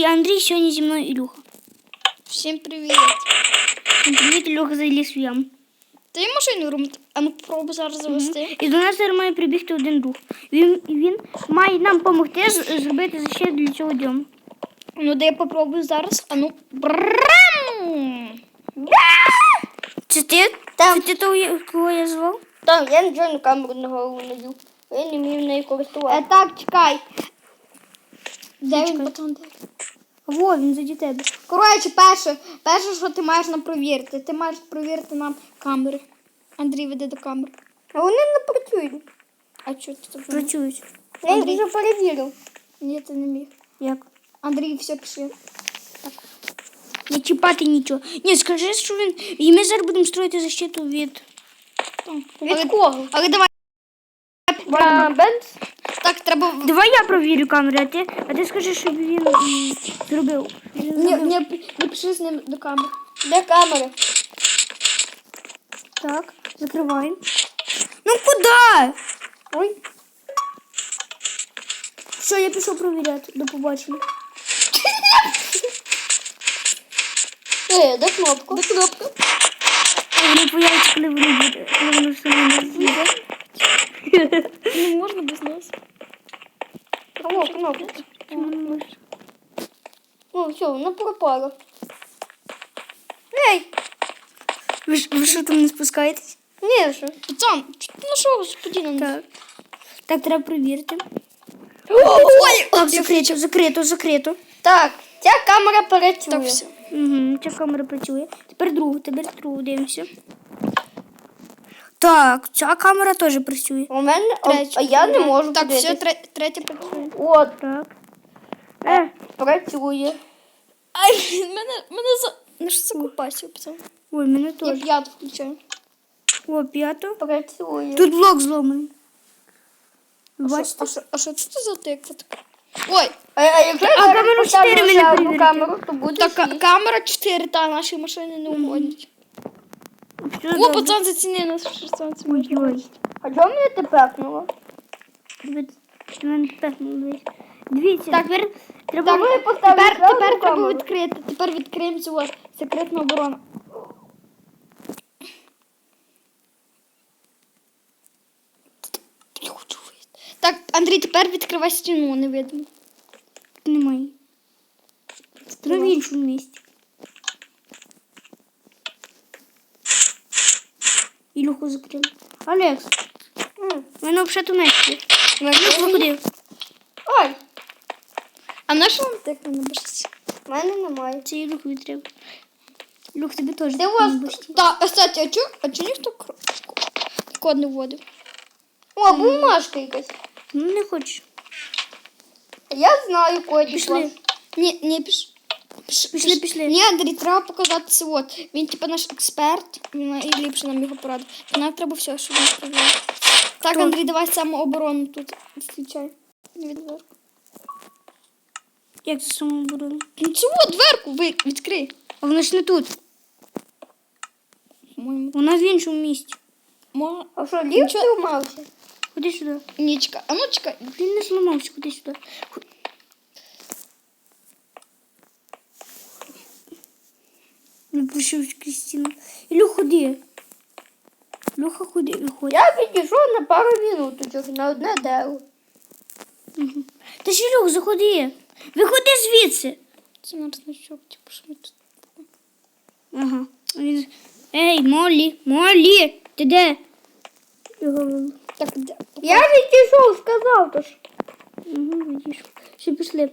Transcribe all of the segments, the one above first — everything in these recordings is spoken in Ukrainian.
Андрій, Андрій, сьогодні зі мною Ілюха. Всім привіт. Всім Привіт, Ілюха заліз в яму. Ти машину ремонт? А ну попробуй зараз завести. І до нас зараз має прибігти один друг. Він, він має нам допомогти зробити защиту для цього дому. Ну де я попробую зараз. А ну. Брам! Це ти? Це ти того, я- кого я звав? Так, я нічого на камеру на голову не дів. Я не вмію нею користуватися. так, чекай. Де він? Де? Во, він заді тебе. Коротше, перше, перше, що ти маєш нам провірити. Ти маєш провірити нам камери. Андрій веде до камер. А вони не працюють. А що ти тут? Працюють. Я їх Андрій. вже перевірив. Ні, ти не міг. Як? Андрій, все пиши. Не чіпати нічого. Ні, скажи, що він. І ми зараз будемо строїти защиту від. Від кого? Але давай. Бенц? Так, треба. Давай я провірю камери, а ти, а ти скажи, щоб він м, зробив. Він Не, зробив. не, не пиши з ним до камер. Де камери? Так, закриваємо. Ну куди? Ой. Все, я пішов провіряти. До побачення. Е, де кнопка? До кнопки. Вони появляться, коли вони буде. Коли воно все не буде. Не можна без нас. О, кнопка. Ну, все, вона пропала. Ей! Ви, ж- ви що там не спускаєтесь? Ні, що? Пацан, ну що, господи, нам Так. Так, треба перевірити. Ой! Так, закрито, закрито, закрито. Так, ця камера працює. Так, все. Угу, ця камера працює. Тепер другу, тепер другу дивимося. Так, ця камера теж працює. У мене, а, а я не можу Так, подивитись. все, тре- третє працює. От, Так. Е, працює. Ай, мене, мене за... Ну що це купасів, пацан? ой, мене Я теж. п'яту включаю. О, п'ято. Працює. Тут блок зломаний. А що- Бачите? А що, а що це за тиква така? Ой, А, а якщо я А зараз камеру поставлю чотири ще одну перевірити. камеру, то буде так, ка- шість. камера 4, та наші машини не угодять. Все О, добре. пацан, заціни нас в 16 Ой, ой. А чого мене ти пекнуло? Десь. Дивіться, Так, тепер треба. Давай поставлю Тепер, тепер треба відкрити. Тепер відкриємо. Я хочу вийти. Так, Андрій, тепер відкривай стіну, не видно. Немає. Треба в іншому місці. Ілюху закрили. Алекс, в мене взагалі тунець виходи. Ой, А на що вам так не бачиться? в мене немає. Це Ілюху треба. Ілюх, тобі теж. Де у вас-. Так, а кстати, а чо, а чо ніхто код не вводив? О, бумажка якась. Ну не хочеш. Я знаю кодик. Пішли. Ні, ні, піш. Піш, Пішли, пішли. Ні, Андрій, треба показати це от. Він типу наш експерт, він і ліпше нам його порадив. Нам треба все, щоб він справляв. Так, Хто? Андрій, давай самооборону тут включай. Від дверку. Як це самооборона? Ну от дверку ви відкрий. А вона ж не тут. По-моєму. Вона в іншому місці. Може. А що, ліфт Нічого. зламався? Ходи сюди. Ні, чекай. А ну чекай. Він не зламався, ходи сюди. Хо- Не пішов Крістіна. Ілюх, ходи. Ілюха, ходи, виходь. Я підійшов на пару минуточок на одне дерево. Та Ілюх, заходи. Виходи звідси. Це наш значок, типу, що ми тут. Ага. Він... Ей, Моллі, Моллі, ти де? Його... Так, де? Я відійшов, сказав то ж. Угу, видиш. Все, пішли.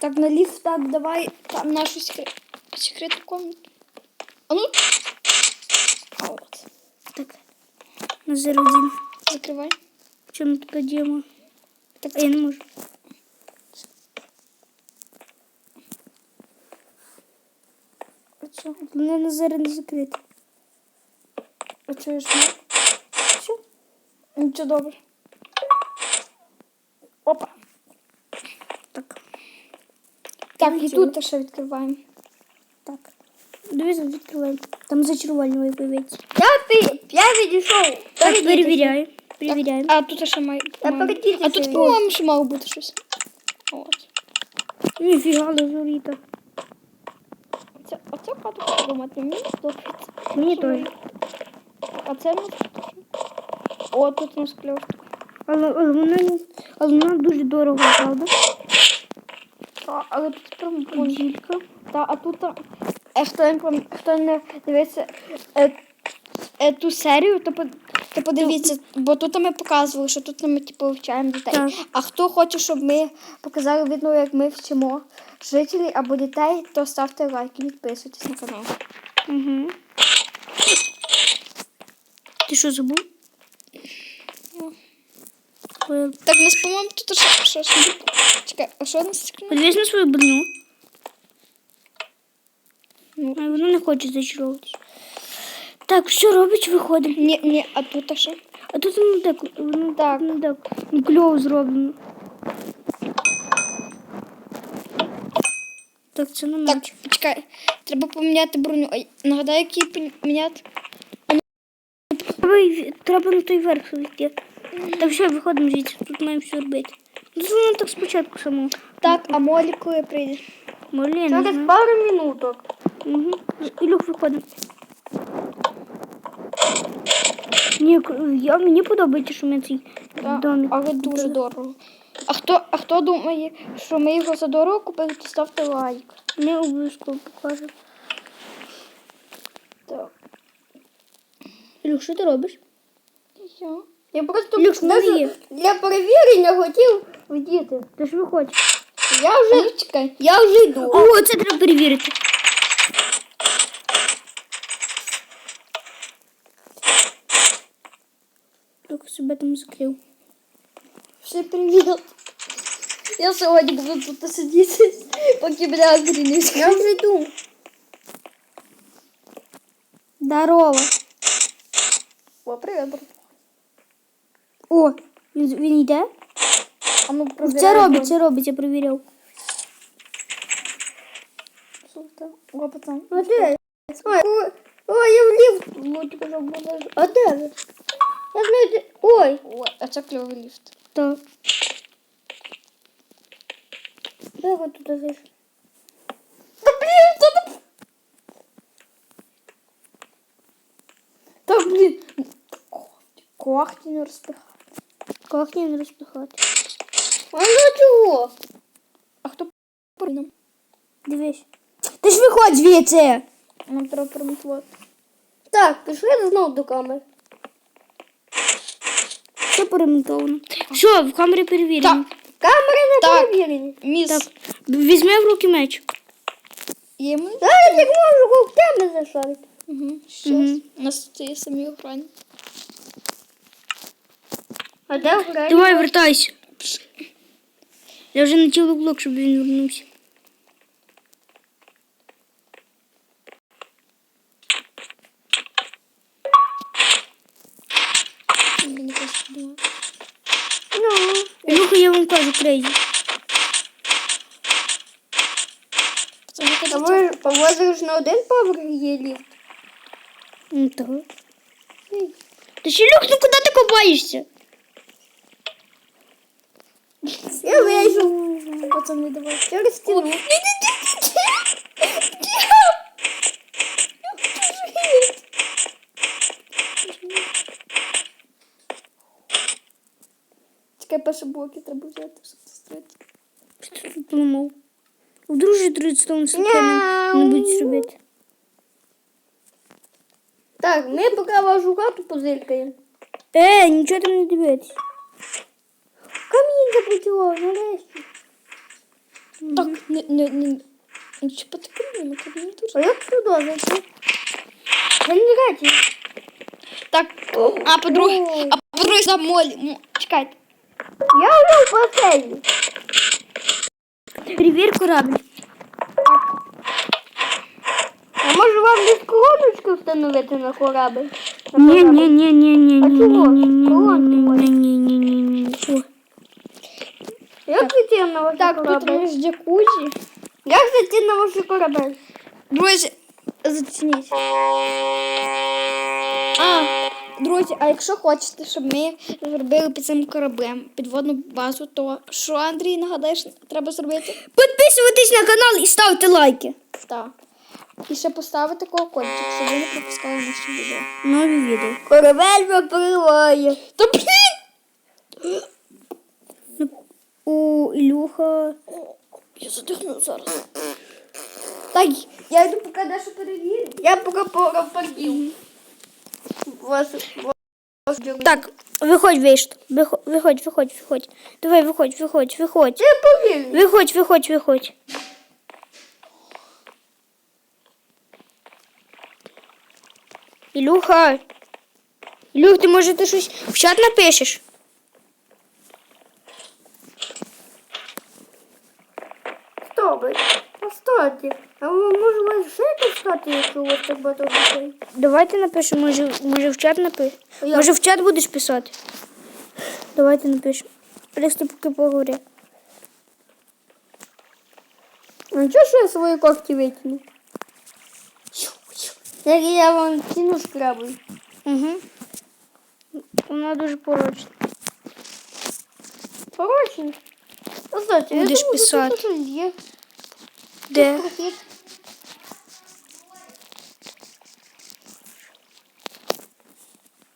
Так, на ліфт, так, давай там нашу секрет... секретну комнату. А ну. А от. Так. Назар один. Закривай. В чому тут подіємо? Так, я не можу. а що? Мене Назар не закрити. А що я ж не? Що? Нічого добре. Опа. Так. Так, і тут ще відкриваємо. Так. Дивись, відкривай. Там зачарування має появитися. Я, пі... я відійшов. Так, перевіряю. Перевіряю. А тут ще має. А тут, по-моєму, ще мало бути щось. От. Ніфіга, лазуріта. Це, а це хата подумати, мені подобається. Мені теж. А це нас? О, тут у нас кльош. Але, але, вона, але вона дуже дорого, правда? А, але тут прям бонжілька. Та, а тут, а, е, хто, не, хто не дивиться е, е, ту серію, то, по- то подивіться, бо тут ми показували, що тут ми типу, вивчаємо дітей. Так. А хто хоче, щоб ми показали відео, як ми вчимо жителів або дітей, то ставте лайк і підписуйтесь на канал. Угу. Ти що забув? Так, у нас, по-моєму, тут що, що, що? Чекай, а що нас? Подивись на свою броню. Ну. А вона не хоче зачаровуватися. Так, все робить, виходимо. Ні, ні, а тут а що? А тут воно так, воно Так. ну, так ну, кльово зроблено. Так, це не Так, меч. чекай, треба поміняти броню. Ай, нагадай, який поміняти? Треба, й- треба на той верх йти. Так, все, виходимо звідси, тут маємо все робити. Ну, це воно так спочатку само. Так, а Молі коли прийде? Молі, не Через знаю. пару минуток. Угу. Ілюх, виходимо. Ні, к- я, мені подобається, що ми цей Так, домик. але дуже дорого. А хто, а хто думає, що ми його за дорого купили, то ставте лайк. Не обов'язково покажу. Так. Ілюх, що ти робиш? Я. Я просто Люкс, даже для перевірення хотів вдіти. Ти ж виходь. Я вже, чекай. я вже йду. О, це треба перевірити. себе там закрив. Всім привіт. Я сьогодні буду тут сидіти, поки мене Андрій не скаже. Я вже йду. Здорово. О, привіт, брат. О, він, він йде? А ну, Це провіряй. робить, це робить, я перевіряв. О, пацан. А де? Ой, ой, ой, я в ліфт. Ну, типу, забуду. А де ви? Я знаю, де... Ой. Ой, а це кльовий ліфт. Так. Де ви тут зайшли? Та блін, та та... Блін. Когті не розпихати. Кохні не розпихати. А ну чого? А хто нам? Дивись. Ти ж виходь звідси. Нам треба перемонтувати. Так, пішли знову до камери. Все поремонтовано. Що, в камері перевірено. Так, Камери не Так. перевірені. міс. Так. Візьми в руки меч. Є ми? Зараз як можу когтями зашарити. Угу. Щас. Мгм. У нас тут є самі охрані. А де охрана? Давай, вертайся. Я вже натілив блок, щоб він вернувся. Мені кажуть, думаю. Ну, Ілюха, я вам кажу, крейзі. А ви, на один поверх є ліфт? Ну так. Ти ще люк, ну куди ти копаєшся? Я вижу. пацани, давай. через стіну. перші блоки треба взяти, щоб це строїти. Що ти тут поламав? Вдруг же тридцятому не, не будуть робити. Так, ми поки вашу хату позиркаємо. Е, нічого там не дивитись. Камінь запрацював, нарешті. Так, не, не, не, не чіпати камінь, камінь дуже. А як сюди зайти? Це не речі. Так, а по-друге, а по-друге, за молі. М, Чекайте. Я вже в басейні. Перевір корабль. А може вам десь колоночку встановити на корабль? На Ні, корабль? ні, ні, ні, ні, А ні, чого? ні, ні, Колонки ні, можна. ні, ні, ні, ні, ні. О, Як зайти на ваш Так, тут у корабль? нас джакузі. Як зайти на ваш корабель? Друзі, зацініть. А, Друзі, а якщо хочете, щоб ми зробили під цим кораблем підводну базу, то що, Андрій, нагадаєш, треба зробити? Підписуйтесь на канал і ставте лайки. Так. І ще поставити колокольчик, щоб ви не пропускали наші відео. Нові відео. Корабель випливає. Та блін! У Ілюха. Я задихну зараз. Так, я йду поки дещо перевірю. Я поки порапортів. Вас, вас Так, виходь, вийшли. Виходь, виходь, виходь. Давай, виходь, виходь, виходь. Виходь, виходь, виходь. Ілюха. Ілюх, ти може ти щось в чат напишеш? Постойте. А може у вас ще стати, якщо у вас так багато грошей? Давайте напишемо, може, може в чат напишеш. Я- Може в чат будеш писати? Давайте напишемо. Ти поки поговори. Ну чого ж я свої когті викину? Як я вам ціну шкрабую. Угу. Вона дуже порочна. Порочно. Постойте, я Будеш думаю, що писати. тут щось є. Де? Профіт.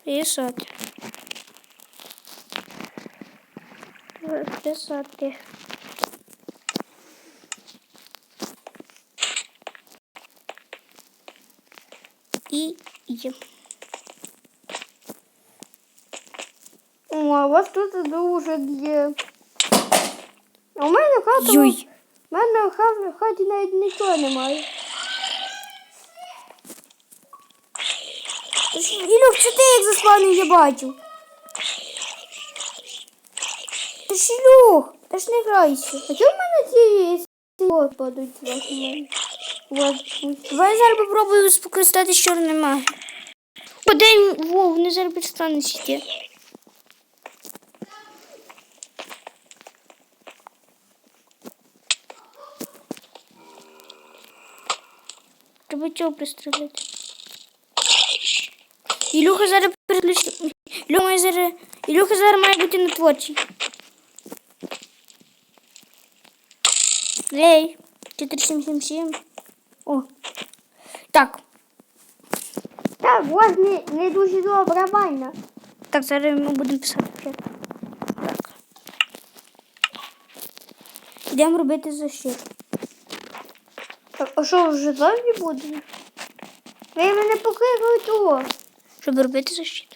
Писати. Писати. І є. О, а у вас тут дуже є. А у мене хата. Юй. У мене в ха- в хаті навіть нічого немає. Ілюх, це ти як заспавнив, я бачу. Та ж Ілюх, та ж не грайся. А чому в мене ці от падають з вас. Давай зараз попробую скористатися чорним магією. Подень, во, вони зараз перестануть сіти. Треба цього пристрелити. Ілюха зараз переключить. Ілюха має зараз... Ілюха зараз має бути на творчій. Ей, 4777. О. Так, Так, у вас не, не дуже добра вайна. Так, зараз ми будемо писати вперед. Так. Йдемо робити защит. А що вже завжди буде? Ви мене покликали того. Щоб робити защит.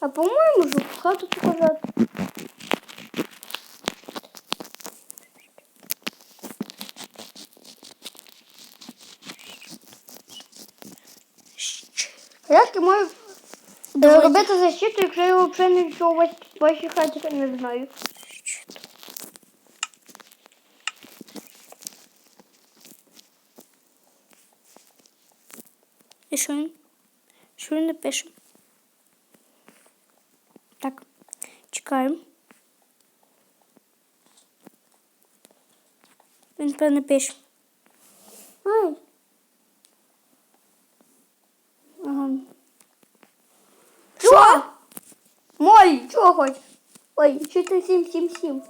А по-моєму, щоб хату показати. Як я можу Давай. робити защиту, якщо я взагалі нічого в вашій хаті не знаю? І що? Що він напише? Так. Чекаємо. Він певно пише. Ай, Ага. що? Моль, чого хочеш? Ой, 4777.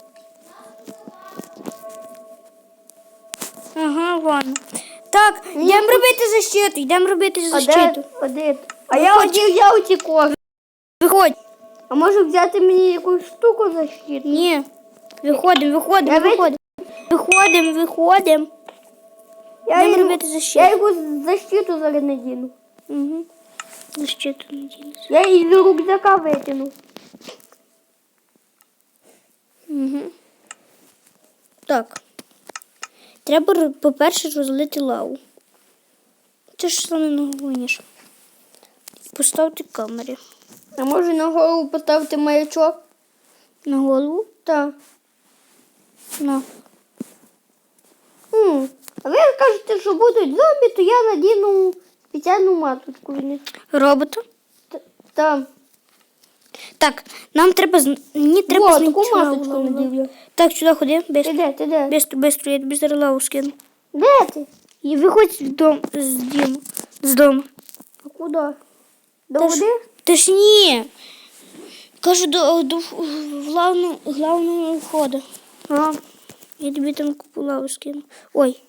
Ага, ладно. Так, йдемо робити защиту, йдемо робити защиту. де? А? Я хотів я кожу. Виходь. А може взяти мені якусь штуку защиту? Ні. Виходимо, виходимо, Я вийду? виходимо. Виходимо, виходимо. Я, Йдемо їм- робити я защиту. якусь защиту зараз надіну. Угу. Защиту надінеться. Я її з рюкзака витягну. Угу. Так. Треба, по-перше, розлити лаву. Це ж саме найголовніше. Поставте камери А може на голову поставити маячок? на голову. Так. На. М. А ви кажете, що будуть зомбі, то я надіну спеціальну маточку в них. Робота. Т- Там. Так, нам треба мені треба Во, знайти таку лаву. масочку надію. Так, сюди ходи, Ти бистро. де, ти де? Бистро, бистро, я тобі зараз лаву скину. Де ти? І виходь з дому, з дому. З дому. А куди? До Та ж- води? Та ж ні. Кажу до, до главного, главного входу. А, Я тобі там купу лаву скину. Ой,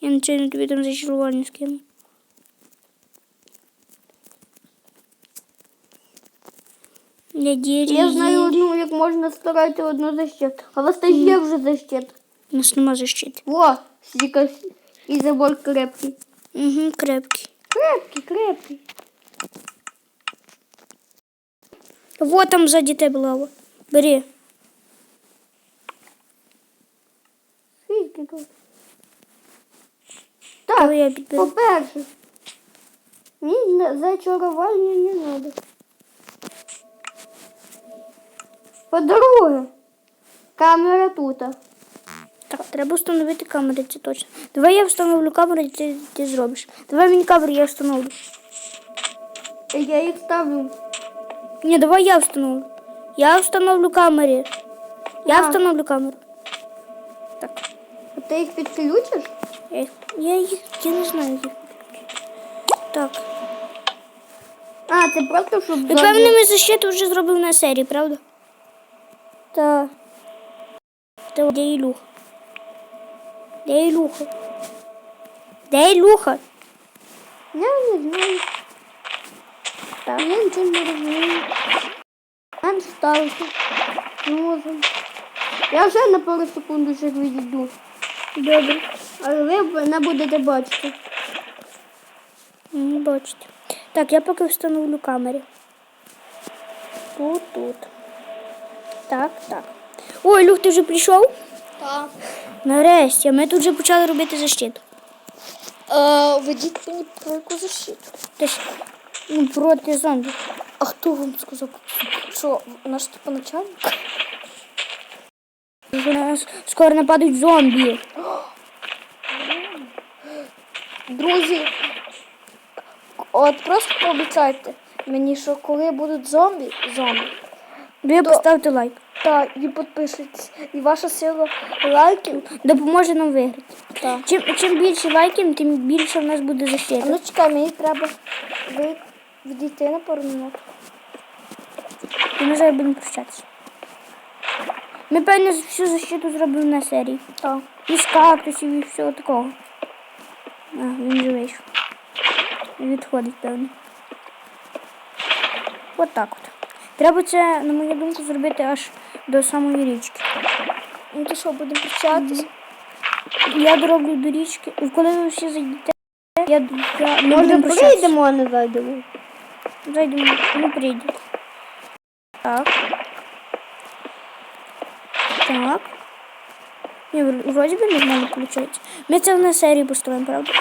я нечайно тобі там зачарування скину. Я дірі. я знаю одну, як можна створити одну защиту. А у вас теж є вже защита. У нас нема защити. Во, стільки і забор крепкий. Угу, крепкий. Крепкий, крепкий. Вот там сзади тебе лава. Бери. Скільки тут? Давай Так, я підберу. по-перше, мені на- зачарування не треба. По-друге, камера тут. Так, треба встановити камери, це точно. Давай я встановлю камеру, і ти, ти зробиш. Давай мені камеру, я встановлю. Я їх ставлю. Ні, давай я встановлю. Я встановлю камери. Я А. встановлю камеру. Так. А ти їх підключиш? Я їх, я їх, я не знаю їх. Так. А, це просто щоб І певне ми защиту вже зробив на серії, правда? Та. Та де Ілюха? Де Ілюха? Де Ілюха? Я не знаю. Так. Я нічого не розумію. Нам сталося. Не. Я вже на пару секунд ще відійду. Добре. Але ви мене будете бачити. Не бачите. Так, я поки встановлю камери. Тут, тут. Так, так. Ой, Люх, ти вже прийшов? Так. Нарешті, а ми тут вже почали робити защиту. Е, Ведіть мені про яку защиту. Ти ж, ну, проти зомбі. А хто вам сказав? Що, наш типу начальник? У нас скоро нападуть зомбі. Друзі, от просто пообіцяйте мені, що коли будуть зомбі, зомбі, Ви поставте лайк. та і підпишіться. І ваша сила лайків. Допоможе нам виграти. Так. Чим, чим більше лайків, тим більше в нас буде защита. Ну чекай, мені треба ви- відійти на пару минут. І ми зараз будемо прощатися. Ми, певно, всю защиту зробили на серії. Так. Із кактусів і всього такого. А, він вже вийшов. Відходить, певно. От так от. Треба це, на мою думку, зробити аж до самої річки. Ну то що, будемо прощатися? Я дороблю до річки. І коли ви всі зайдете, я, я Може, прийдемо, а не зайдемо. Зайдемо, не прийдете. Так. Так. Ні, вроді би нормально виходить. Ми це на серії построїмо, правда?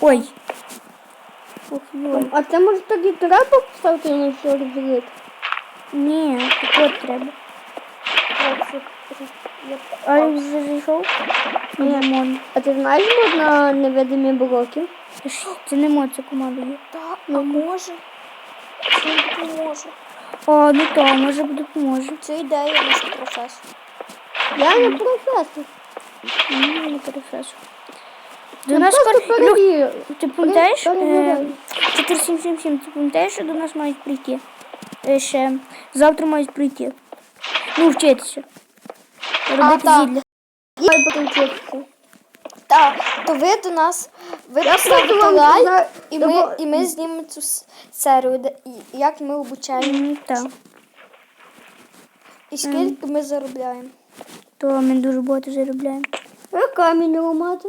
Ой. Ох. А це може тоді треба поставити на що розділити? Ні, от треба. А він вже зайшов? Ні, можна. А ти знаєш, можна невидимі блоки? Це не моя ця команда є. Так, а може. Це не допоможе. О, ну то, може допоможе. Це ідея наш професор. Я не професор. Ні, не професор. До нас. Ти пам'ятаєш? е, перевіряю. 4777, ти пам'ятаєш, що до нас мають прийти? Е, Ще завтра мають прийти. Ну, вчитися. Робити так. зілля. Так, то ви до нас, ви поставите лайк, знаю- і ми, і ми знімемо цю серію, де, як ми обучаємо, Так. і скільки ми заробляємо. То ми дуже багато заробляємо. Ви камінь ламати.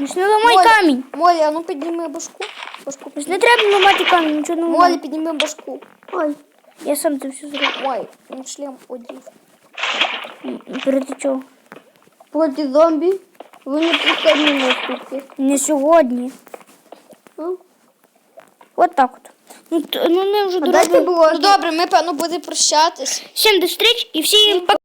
Ну ж ламай камінь. Молі, а ну підніми башку. Башку Ну не треба ламати камінь, нічого не Молі, підніми башку. Ой. Я сам це все зроблю. Ой, він шлем одів. Проти чого? Проти зомбі. Ви не пускані наступки. Не сьогодні. Ну, От так от. Ну, т- ну не вже було. Ну добре, ми певно будемо прощатись. Всім до зустріч і всім пока.